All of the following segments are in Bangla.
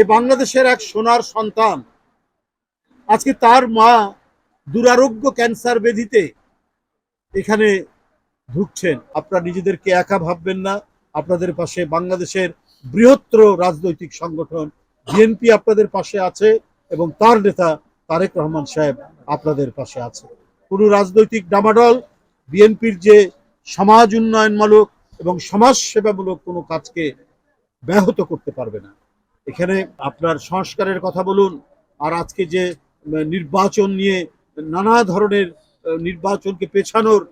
এ বাংলাদেশের এক সোনার সন্তান। আজকে তার মা দুরারোগ্য ক্যান্সার ব্যাধিতে এখানে ঢুকছেন আপনারা নিজেদেরকে একা ভাববেন না। আপনাদের পাশে বাংলাদেশের বৃহত্তর রাজনৈতিক সংগঠন, বিএনপি আপনাদের পাশে আছে এবং তার নেতা তারেক রহমান সাহেব আপনাদের পাশে আছে। কোনো রাজনৈতিক ডামাডল, বিএনপির যে সমাজ উন্নয়নমূলক এবং সমাজ সেবামূলক কোনো কাজকে ব্যাহত করতে পারবে না। এখানে আপনার সংস্কারের কথা বলুন, আর আজকে যে নির্বাচন নিয়ে নানা ধরনের নির্বাচনকে পেছানোর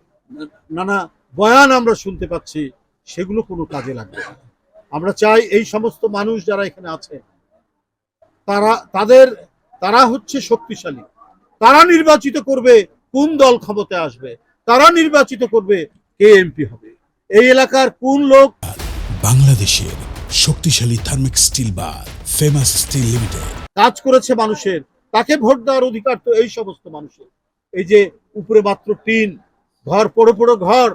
নানা বয়ান আমরা শুনতে পাচ্ছি, সেগুলো কোনো কাজে লাগবে আমরা চাই এই সমস্ত মানুষ যারা এখানে আছে, তারা, তাদের, তারা হচ্ছে শক্তিশালী। তারা নির্বাচিত করবে কোন দল ক্ষমতায় আসবে, তারা নির্বাচিত করবে কে এমপি হবে। এই এলাকার কোন লোক বাংলাদেশের শক্তিশালী থার্মিক স্টিল বা ফেমাস স্টিল লিমিটেড। কাজ করেছে মানুষের। তাকে ভোট দেওয়ার অধিকার তো এই সমস্ত মানুষের। এই যে উপরে মাত্র টিন, ঘর, পড়ো পড়ো ঘর,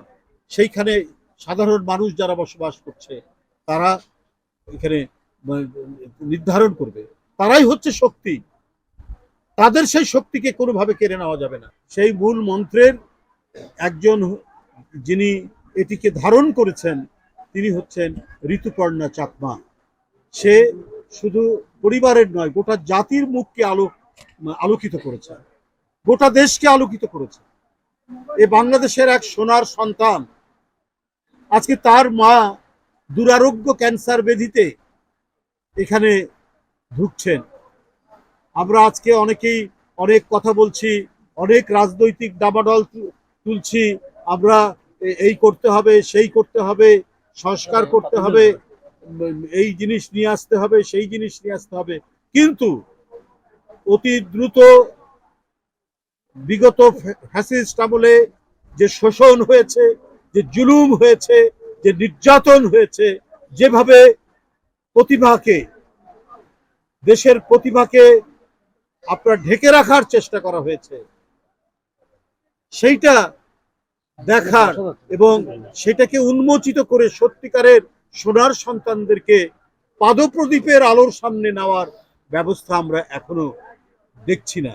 সেইখানে সাধারণ মানুষ যারা বসবাস করছে, তারা এখানে নির্ধারণ করবে। তারাই হচ্ছে শক্তি। তাদের সেই শক্তিকে কোনোভাবে কেড়ে নেওয়া যাবে না। সেই মূল মন্ত্রের একজন যিনি এটিকে ধারণ করেছেন তিনি হচ্ছেন ঋতুপর্ণা চাকমা। সে শুধু পরিবারের নয়, গোটা জাতির মুখকে আলো, আলোকিত করেছে। গোটা দেশকে আলোকিত করেছে। এ বাংলাদেশের এক সোনার সন্তান। আজকে তার মা দুরারোগ্য ক্যান্সার ব্যাধিতে এখানে ঢুকছেন আমরা আজকে অনেকেই অনেক কথা বলছি, অনেক রাজনৈতিক দাবাডল তুলছি। আমরা এই করতে হবে, সেই করতে হবে। সংস্কার করতে হবে। এই জিনিস নিয়ে আসতে হবে সেই জিনিস নিয়ে আসতে হবে। কিন্তু অতি দ্রুত বিগত ফ্যাসিস্ট আমলে যে শোষণ হয়েছে যে জুলুম হয়েছে যে নির্যাতন হয়েছে যেভাবে প্রতিভাকে দেশের প্রতিভাকে আপনার ঢেকে রাখার চেষ্টা করা হয়েছে সেইটা দেখার এবং সেটাকে উন্মোচিত করে সত্যিকারের সোনার সন্তানদেরকে পাদপ্রদীপের আলোর সামনে নেওয়ার ব্যবস্থা আমরা এখনও দেখছি না।